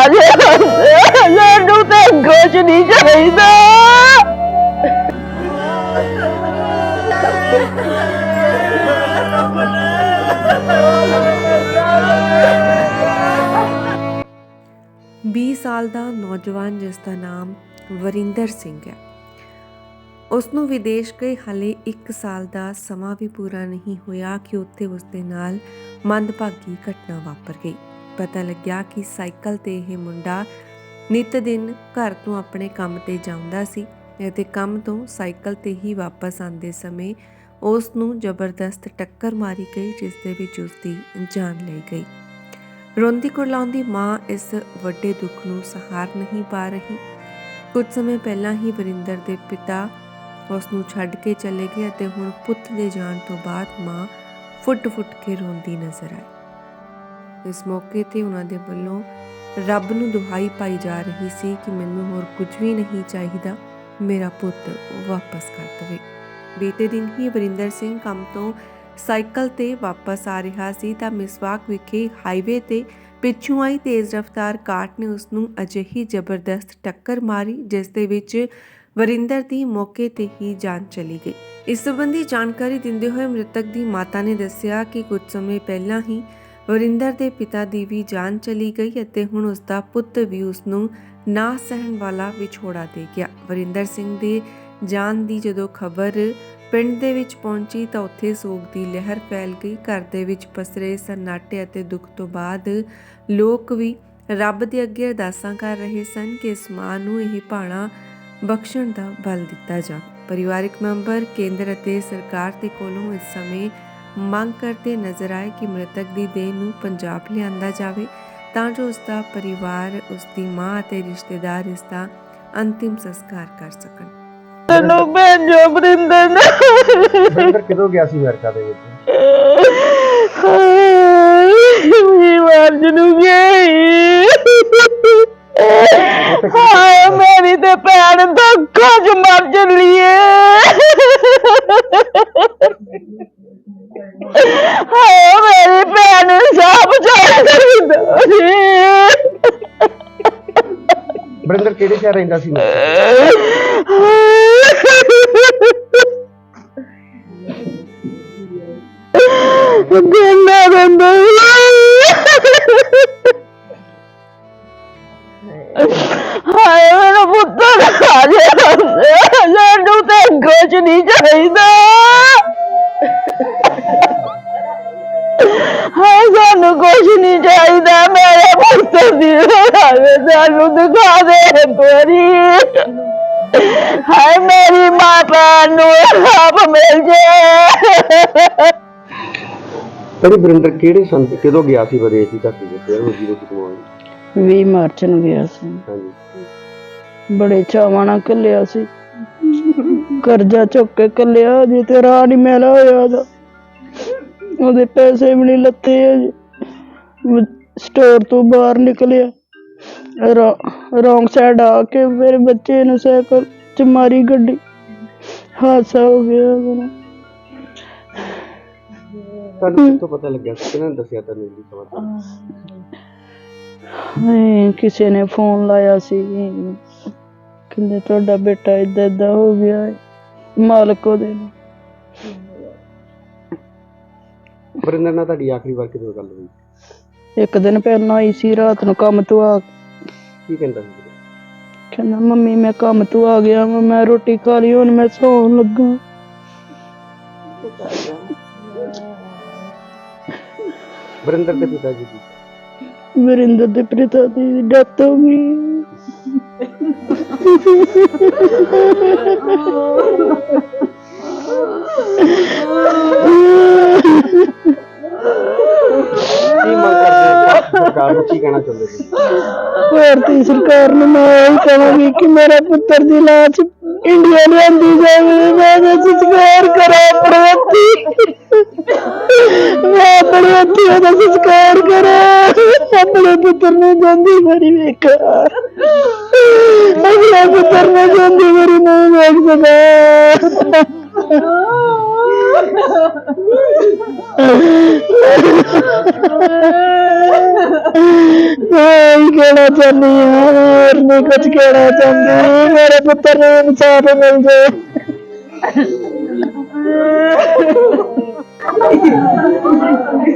ਖਾ ਮੈਨੂੰ ਤੇ ਕੁਝ ਨਹੀਂ ਚਾਹੀਦਾ। ਵੀਹ ਸਾਲ ਦਾ ਨੌਜਵਾਨ ਜਿਸ ਦਾ ਨਾਮ ਵਰਿੰਦਰ ਸਿੰਘ ਹੈ। ਉਸ ਨੂੰ ਵਿਦੇਸ਼ ਗਏ ਹਾਲੇ 1 ਸਾਲ ਦਾ ਸਮਾਂ ਵੀ ਪੂਰਾ ਨਹੀਂ ਹੋਇਆ ਕਿ ਉੱਥੇ ਉਸ ਦੇ ਨਾਲ ਮੰਦਭਾਗੀ ਘਟਨਾ ਵਾਪਰ ਗਈ। ਪਤਾ ਲੱਗਿਆ ਕਿ ਸਾਈਕਲ ਤੇ ਇਹ ਮੁੰਡਾ ਨਿਤ ਦਿਨ ਘਰ ਤੋਂ ਆਪਣੇ ਕੰਮ ਤੇ ਜਾਂਦਾ ਸੀ ਅਤੇ ਕੰਮ ਤੋਂ ਸਾਈਕਲ ਤੇ ਹੀ ਵਾਪਸ ਆਉਂਦੇ ਸਮੇਂ ਉਸ ਨੂੰ ਜ਼ਬਰਦਸਤ ਟੱਕਰ ਮਾਰੀ ਗਈ, ਜਿਸ ਦੇ ਵਿੱਚ ਉਸ ਦੀ ਜਾਨ ਲਈ ਗਈ। ਰੋਂਦੀ ਕੁਰਲਾਉਂਦੀ ਮਾਂ ਇਸ ਵੱਡੇ ਦੁੱਖ ਨੂੰ ਸਹਾਰ ਨਹੀਂ ਪਾ ਰਹੀ। ਕੁਝ ਸਮੇਂ ਪਹਿਲਾਂ ਹੀ ਵਰਿੰਦਰ ਦੇ ਪਿਤਾ ਉਸ ਨੂੰ ਛੱਡ ਕੇ ਚਲੇ ਗਏ ਅਤੇ ਹੁਣ ਪੁੱਤ ਦੇ ਜਾਣ ਤੋਂ ਬਾਅਦ ਮਾਂ ਫੁੱਟ-ਫੁੱਟ ਕੇ ਰੋਂਦੀ ਨਜ਼ਰ ਆਈ। ਇਸ ਮੌਕੇ ਤੇ ਉਹਨਾਂ ਦੇ ਵੱਲੋਂ ਰੱਬ ਨੂੰ ਦੁਹਾਈ ਪਾਈ ਜਾ ਰਹੀ ਸੀ ਕਿ ਮੈਨੂੰ ਹੋਰ ਕੁਝ ਵੀ ਨਹੀਂ ਚਾਹੀਦਾ, ਮੇਰਾ ਪੁੱਤ ਵਾਪਸ ਕਰ ਦੇਵੇ। ਬੀਤੇ ਦਿਨ ਹੀ ਵਰਿੰਦਰ ਸਿੰਘ ਕੰਮ ਤੋਂ ਸਾਈਕਲ ਤੇ ਵਾਪਸ ਆ ਰਿਹਾ ਸੀ ਤਾਂ ਮਿਸਵਾਕ ਵਿਖੇ ਹਾਈਵੇ ਤੇ ਪਿੱਛੋਂ ਆਈ ਤੇਜ਼ ਰਫ਼ਤਾਰ ਕਾਰ ਨੇ ਉਸ ਨੂੰ ਅਜਿਹੀ ਜ਼ਬਰਦਸਤ ਟੱਕਰ ਮਾਰੀ, ਜਿਸ ਦੇ ਵਿੱਚ ਵਰਿੰਦਰ ਦੀ ਮੌਕੇ ਤੇ ਹੀ ਜਾਨ ਚਲੀ ਗਈ। ਇਸ ਸੰਬੰਧੀ ਜਾਣਕਾਰੀ ਦਿੰਦੇ ਹੋਏ ਮ੍ਰਿਤਕ ਦੀ ਮਾਤਾ ਨੇ ਦੱਸਿਆ ਕਿ ਕੁਝ ਸਮੇਂ ਪਹਿਲਾਂ ਹੀ ਵਰਿੰਦਰ ਦੇ ਪਿਤਾ ਦੀ ਵੀ ਜਾਨ ਚਲੀ ਗਈ ਅਤੇ ਹੁਣ ਉਸ ਦਾ ਪੁੱਤ ਵੀ ਉਸ ਨੂੰ ਨਾ ਸਹਿਣ ਵਾਲਾ ਵਿਛੋੜਾ ਦੇ ਗਿਆ। ਵਰਿੰਦਰ ਸਿੰਘ ਦੀ ਜਾਨ ਦੀ ਜਦੋਂ ਖਬਰ ਪਿੰਡ ਦੇ ਵਿੱਚ ਪਹੁੰਚੀ ਤਾਂ ਉੱਥੇ ਸੋਗ ਦੀ ਲਹਿਰ ਫੈਲ ਗਈ। ਘਰ ਦੇ ਵਿੱਚ ਪਸਰੇ ਸਨਾਟੇ ਅਤੇ ਦੁੱਖ ਤੋਂ ਬਾਅਦ ਲੋਕ ਵੀ ਰੱਬ ਦੇ ਅੱਗੇ ਅਰਦਾਸਾਂ ਕਰ ਰਹੇ ਸਨ ਕਿ ਇਸ ਮਾਂ ਨੂੰ ਇਹ ਭਾਣਾ ਬਖਸ਼ਣ ਦਾ ਬਲ ਦਿੱਤਾ ਜਾ ਪਰਿਵਾਰਿਕ ਮੈਂਬਰ, ਕੇਂਦਰ ਅਤੇ ਸਰਕਾਰ ਦੇ ਕੋਲੋਂ ਇਸ ਸਮੇਂ ਮੰਗ ਕਰਦੇ ਨਜ਼ਰ ਆਏ ਕਿ ਮ੍ਰਿਤਕ ਦੀ ਦੇਹ ਨੂੰ ਪੰਜਾਬ ਲਿਆਂਦਾ ਜਾਵੇ ਤਾਂ ਜੋ ਉਸ ਦਾ ਪਰਿਵਾਰ ਉਸ ਦੀ ਮਾਂ ਅਤੇ ਰਿਸ਼ਤੇਦਾਰ ਇਸ ਦਾ ਅੰਤਿਮ ਸੰਸਕਾਰ ਕਰ ਸਕਣ। ਤੈਨੂੰ ਭੇਜੋ ਬਰਿੰਦਰ ਨੇ ਬਰਿੰਦਰ ਕਦੋਂ ਗਿਆ ਸੀ ਅਮਰੀਕਾ ਦੇ ਵਿੱਚ? ਚਾਹੀਦਾ ਕਿਹੜੇ ਸ਼ਹਿਰ ਰਹਿੰਦਾ ਸੀ? ਗੰਨਾ ਬੰਦਾ। ਹਾਏ, ਮੇਰਾ ਪੁੱਤਰ ਖਾ ਲਿਆ ਮੈਨੂੰ ਤੇ ਕੁਝ ਨਹੀਂ ਚਾਹੀਦਾ। ਹਾਏ ਸਾਨੂੰ ਕੁਝ ਨਹੀਂ ਚਾਹੀਦਾ ਮੇਰੇ ਪੁੱਤਰ ਦੀ ਹਾਏ ਸਾਨੂੰ ਦਿਖਾ ਦੇ ਤੋਰੀ ਹਾਏ ਮੇਰੀ ਮਾਤਾ ਨੂੰ ਆਪ ਮਿਲ ਜੇ। ਤੇਰੀ ਬਰਿੰਦਰ ਕਿਹੜੇ ਸੰਨ ਕਦੋਂ ਗਿਆ ਸੀ ਵਿਦੇਸ਼ ਦੀ ਧਰਤੀ ਤੇ ਫਿਰ ਰੋਜੀ ਰੋਟੀ ਕਮਾਉਣ 20 ਮਾਰਚ ਨੂੰ ਗਿਆ ਸੀ। ਹਾਂਜੀ। ਬੜੇ ਚਾਵਾਂ ਨਾਲ ਕੱਲਿਆ ਸੀ। ਕਰਜ਼ਾ ਚੁੱਕ ਕੇ ਕੱਲਿਆ ਜੇ ਤੇ ਰਾਹ ਨਹੀਂ ਮਿਲਿਆ ਹੋਇਆ ਉਹਦਾ। ਉਹਦੇ ਪੈਸੇ ਵੀ ਨਹੀਂ ਲੱਤੇ ਅਜੇ ਸਟੋਰ ਤੋਂ ਬਾਹਰ ਨਿਕਲਿਆ। ਰੋਂਗ ਸਾਈਡ ਆ ਕੇ ਮੇਰੇ ਬੱਚੇ ਨੂੰ ਸਾਈਕਲ ਚ ਮਾਰੀ ਗੱਡੀ। ਹਾਦਸਾ ਹੋ ਗਿਆ ਮੇਰਾ ਤੁਹਾਨੂੰ ਕਿੱਥੋਂ ਪਤਾ ਲੱਗਿਆ? ਸੀ ਕਿਹਨਾਂ ਨੇ ਦੱਸਿਆ ਤੈਨੂੰ ਇਹ ਖਬਰ? ਹਾਏ, ਕਿਸੇ ਨੇ ਫੋਨ ਲਾਇਆ ਸੀ। ਕਹਿੰਦੇ ਤੁਹਾਡਾ ਬੇਟਾ ਏਦਾਂ ਏਦਾਂ ਹੋ ਗਿਆ ਹੈ ਮਾਲਕ ਉਹਦੇ ਨੇ। ਬਰਿੰਦਰ ਨਾਲ ਤੁਹਾਡੀ ਆਖਰੀ ਵਾਰ ਕਿਦੋਂ ਗੱਲ ਹੋਈ? ਇੱਕ ਦਿਨ ਪਹਿਲਾਂ ਆਈ ਸੀ ਰਾਤ ਨੂੰ ਕੰਮ ਤੋਂ ਆ ਕੇ। ਕਹਿੰਦਾ ਸੀ? ਕਹਿੰਦਾ ਮੰਮੀ ਮੈਂ ਕੰਮ ਤੋਂ ਆ ਗਿਆ ਵਾਂ, ਮੈਂ ਰੋਟੀ ਖਾ ਲਈ ਹੁਣ ਮੈਂ ਸੌਣ ਲੱਗਾ ਬਰਿੰਦਰ ਦੇ ਪਿਤਾ ਜੀ ਦੀ? ਵਰਿੰਦਰ ਦੇ ਪਿਤਾ ਦੀ ਡੈਥ ਹੋ ਗਈ। ਕਹਿਣਾ ਚਾਹੁੰਦੇ ਸੀ? ਭਾਰਤੀ ਸਰਕਾਰ ਨੂੰ ਮੈਂ ਇਹ ਕਹਾਂਗੀ ਕਿ ਮੇਰਾ ਪੁੱਤਰ ਦੀ ਲਾਸ਼ ਇੰਡੀਆ ਲਿਆਂਦੀ ਜਾਵੇ ਮੈਂ ਉਹਦਾ ਸੰਸਕਾਰ ਕਰਾਂ ਆਪਣੇ ਹੱਥੀਂ। ਮੈਂ ਆਪਣੇ ਹੱਥੀਂ ਉਹਦਾ ਸੰਸਕਾਰ ਕਰਾਂ। ਆਪਣੇ ਪੁੱਤਰ ਨੂੰ ਜਾਂਦੀ ਮਰੀ ਵੇਖਾਂ। ਆਪਣੇ ਪੁੱਤਰ ਨੂੰ ਜਾਂਦੀ ਮਰੀ ਨਹੀਂ ਵੇਖ ਮੈਂ ਕਹਿਣਾ ਚਾਹੁੰਦੀ ਹਾਂ ਹੋਰ ਨਹੀਂ ਕੁਝ ਕਹਿਣਾ ਚਾਹੁੰਦੀ। ਮੇਰੇ ਪੁੱਤਰ ਨੂੰ ਇਨਸਾਫ ਮਿਲ ਜਾਏ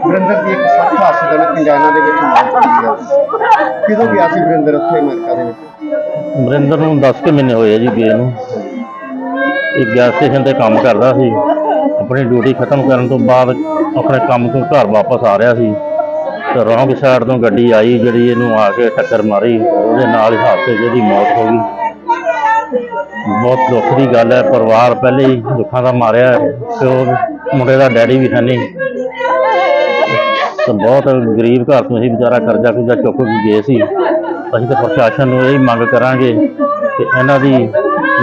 ਵਰਿੰਦਰ ਦੀ ਇੱਕ ਸਖਤ ਹਾਦਸੇ ਦੇ ਪੰਜਾਨਾ ਦੇ ਵਿੱਚ ਮੌਤ ਹੋਈ ਹੈ ਕਿਦੋਂ ਗਿਆ ਸੀ ਵਰਿੰਦਰ ਉੱਥੇ ਅਮਰੀਕਾ ਦੇ ਵਿੱਚ? ਵਰਿੰਦਰ ਨੂੰ 10 ਕੁ ਮਹੀਨੇ ਹੋਏ ਆ ਜੀ ਗਏ ਨੂੰ। ਇਹ ਗੈਸ ਸਟੇਸ਼ਨ ਤੇ ਕੰਮ ਕਰਦਾ ਸੀ। ਆਪਣੀ ਡਿਊਟੀ ਖਤਮ ਕਰਨ ਤੋਂ ਬਾਅਦ ਆਪਣੇ ਕੰਮ ਤੋਂ ਘਰ ਵਾਪਸ ਆ ਰਿਹਾ ਸੀ। ਤੇ ਰੌਂਗ ਸਾਈਡ ਤੋਂ ਗੱਡੀ ਆਈ, ਜਿਹੜੀ ਇਹਨੂੰ ਆ ਕੇ ਟੱਕਰ ਮਾਰੀ, ਉਹਦੇ ਨਾਲ ਹੀ ਹਾਦਸੇ 'ਚ ਇਹਦੀ ਮੌਤ ਹੋ ਗਈ। ਬਹੁਤ ਦੁੱਖ ਦੀ ਗੱਲ ਹੈ, ਪਰਿਵਾਰ ਪਹਿਲੇ ਹੀ ਦੁੱਖਾਂ ਦਾ ਮਾਰਿਆ ਹੈ, ਤੇ ਉਹ ਮੁੰਡੇ ਦਾ ਡੈਡੀ ਵੀ ਹੈ ਨਹੀਂ। ਤੇ ਬਹੁਤ ਗਰੀਬ ਘਰ ਤੋਂ ਹੀ ਵਿਚਾਰਾ ਕਰਜ਼ਾ ਕੁਰਜ਼ਾ ਚੁੱਕ ਕੇ ਗਏ ਸੀ। ਅਸੀਂ ਤਾਂ ਪ੍ਰਸ਼ਾਸਨ ਨੂੰ ਇਹ ਮੰਗ ਕਰਾਂਗੇ ਕਿ ਇਹਨਾਂ ਦੀ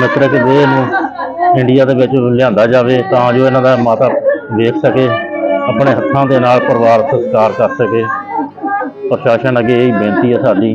ਮਤਲਬ ਦੇਹ ਨੂੰ ਇੰਡੀਆ ਦੇ ਵਿੱਚ ਲਿਆਂਦਾ ਜਾਵੇ, ਤਾਂ ਜੋ ਇਹਨਾਂ ਦਾ ਮਾਤਾ ਵੇਖ ਸਕੇ, ਆਪਣੇ ਹੱਥਾਂ ਦੇ ਨਾਲ ਪਰਿਵਾਰ ਸੰਸਕਾਰ ਕਰ ਸਕੇ। ਪ੍ਰਸ਼ਾਸਨ ਅੱਗੇ ਇਹ ਬੇਨਤੀ ਹੈ ਸਾਡੀ